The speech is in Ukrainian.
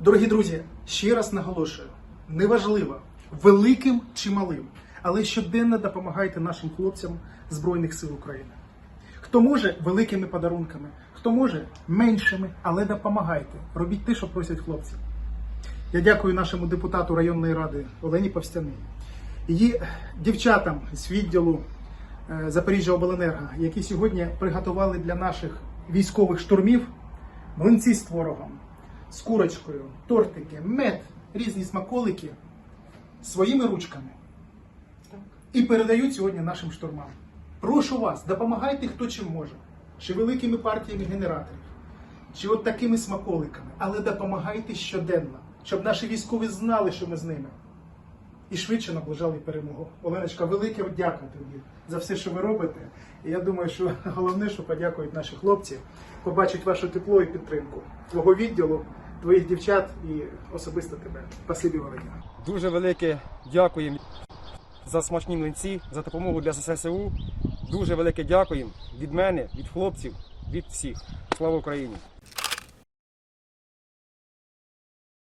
Дорогі друзі, ще раз наголошую: неважливо, великим чи малим, але щоденно допомагайте нашим хлопцям Збройних сил України. Хто може великими подарунками, хто може меншими, але допомагайте. Робіть те, що просять хлопці. Я дякую нашому депутату районної ради Олені Повстяній, її дівчатам з відділу е, Запоріжжя Обленерго, які сьогодні приготували для наших військових штурмів млинці з творогом, з курочкою, тортики, мед, різні смаколики своїми ручками і передають сьогодні нашим штурмам. Прошу вас, допомагайте хто чим може, чи великими партіями генераторів, чи от такими смаколиками, але допомагайте щоденно, щоб наші військові знали, що ми з ними. І швидше наближали перемогу. Оленочка, велике дякую тобі за все, що ви робите. І я думаю, що головне, що подякують наші хлопці, побачать ваше тепло і підтримку твого відділу, твоїх дівчат і особисто тебе. Спасибі велике. Дуже велике дякуємо за смачні млинці, за допомогу для ЗСУ. Дуже велике дякуємо від мене, від хлопців, від всіх. Слава Україні!